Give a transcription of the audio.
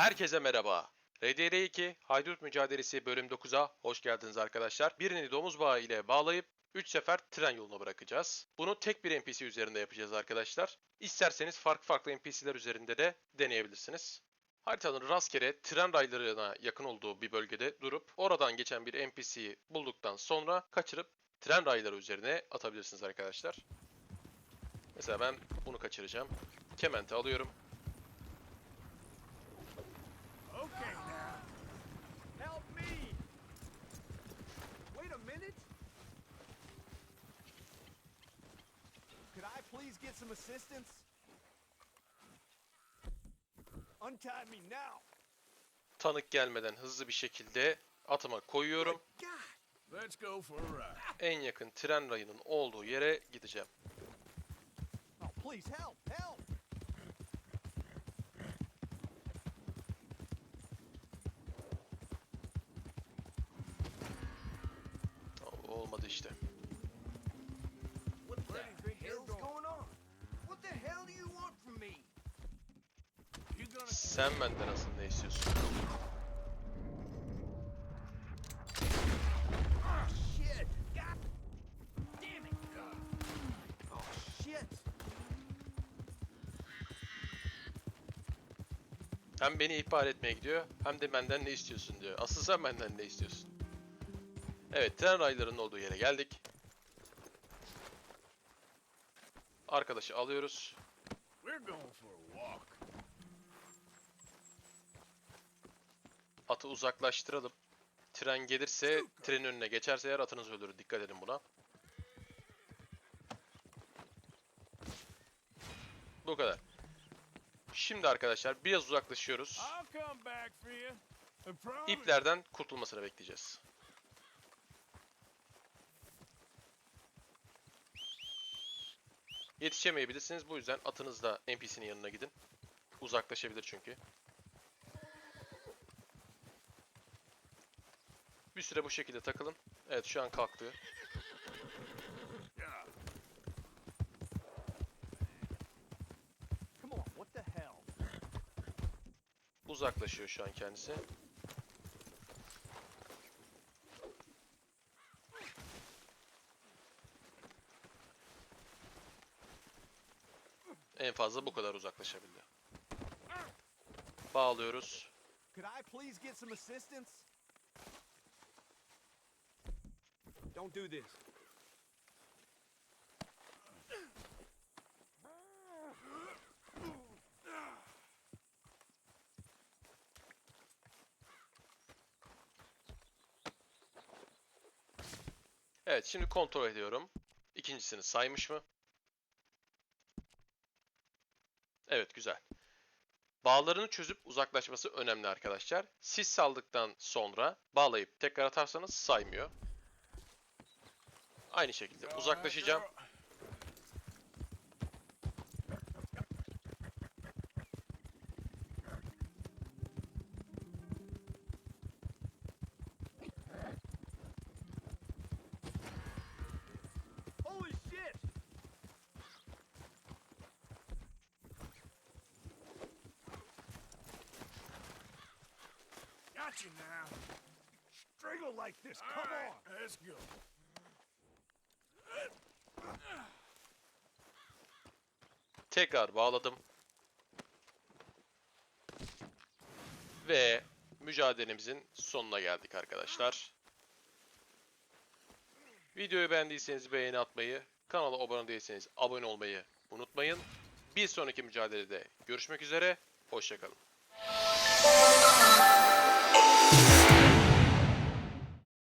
Herkese merhaba. RDR2 Haydut Mücadelesi bölüm 9'a hoş geldiniz arkadaşlar. Birini domuz bağı ile bağlayıp 3 sefer tren yoluna bırakacağız. Bunu tek bir NPC üzerinde yapacağız arkadaşlar. İsterseniz farklı farklı NPC'ler üzerinde de deneyebilirsiniz. Haritanın rastgele tren raylarına yakın olduğu bir bölgede durup oradan geçen bir NPC'yi bulduktan sonra kaçırıp tren rayları üzerine atabilirsiniz arkadaşlar. Mesela ben bunu kaçıracağım. Kemente alıyorum. Okay now. Help me. Wait a minute. Could I please get some assistance? Untie me now. Tanık gelmeden hızlı bir şekilde atıma koyuyorum. Let's go for a ride. En yakın tren rayının olduğu yere gideceğim. Oh, please help, help. Olmadı işte. Sen benden asıl ne istiyorsun? Hem beni ihbar etmeye gidiyor hem de benden ne istiyorsun diyor. Asıl sen benden ne istiyorsun? Evet tren raylarının olduğu yere geldik. Arkadaşı alıyoruz. Atı uzaklaştıralım. Tren gelirse trenin önüne geçerse eğer atınız ölür. Dikkat edin buna. Bu kadar. Şimdi arkadaşlar biraz uzaklaşıyoruz. İplerden kurtulmasını bekleyeceğiz. Yetişemeyebilirsiniz. Bu yüzden atınızla NPC'nin yanına gidin. Uzaklaşabilir çünkü. Bir süre bu şekilde takılın. Evet şu an kalktı. Uzaklaşıyor şu an kendisi. En fazla bu kadar uzaklaşabildi. Bağlıyoruz. Could I please get some assistance? Don't do this. Evet şimdi kontrol ediyorum. İkincisini saymış mı? Evet güzel. Bağlarını çözüp uzaklaşması önemli arkadaşlar. Siz saldıktan sonra bağlayıp tekrar atarsanız saymıyor. Aynı şekilde uzaklaşacağım. Got you now. Strangle like this, All come right, on! Let's go. Tekrar bağladım. Ve mücadelemizin sonuna geldik arkadaşlar. Videoyu beğendiyseniz beğeni atmayı, kanala abone değilseniz abone olmayı unutmayın. Bir sonraki mücadelede görüşmek üzere, hoşçakalın.